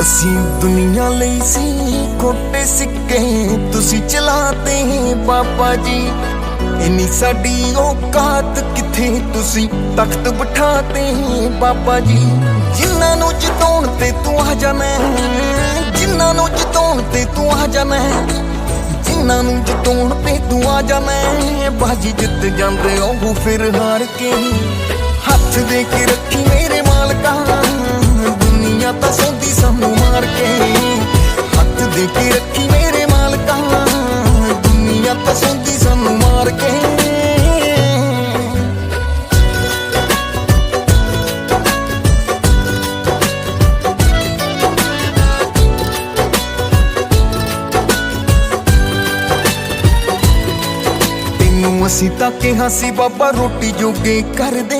ਅਸੀਂ ਦੁਨੀਆ ਲਈ ਸੀ ਖੋਟੇ ਸਿੱਕੇ, ਤੁਸੀਂ ਚਲਾਤੇ ਬਾਬਾ ਜੀ। ਇਨੀ ਸਾਡੀ ਔਕਾਤ ਕਿੱਥੇ, ਤੁਸੀਂ ਤਖਤ ਬਿਠਾਤੇ ਬਾਬਾ ਜੀ। ਜਿਨ੍ਹਾਂ ਨੂੰ ਜਿਤਾਉਣ ਤੇ ਤੂੰ ਆ ਜਾਣਾ ਜਿਨ੍ਹਾਂ ਨੂੰ ਜਿਤਾਉਣ ਤੇ ਤੂੰ ਆ ਜਾਣਾ ਜਿਨ੍ਹਾਂ ਨੂੰ ਜਿਤਾਉਣ ਤੇ ਤੂੰ ਆ ਜਾਣਾ ਬਾਜੀ ਜਿੱਤ ਜਾਂਦੇ ਉਹ ਫਿਰ ਹਾਰ ਕੇ ਹੱਥ ਅਸੀਂ ਤਾਂ ਕਿਹਾ ਸੀ ਬਾਬਾ ਰੋਟੀ ਜੋਗੇ ਕਰ ਦੇ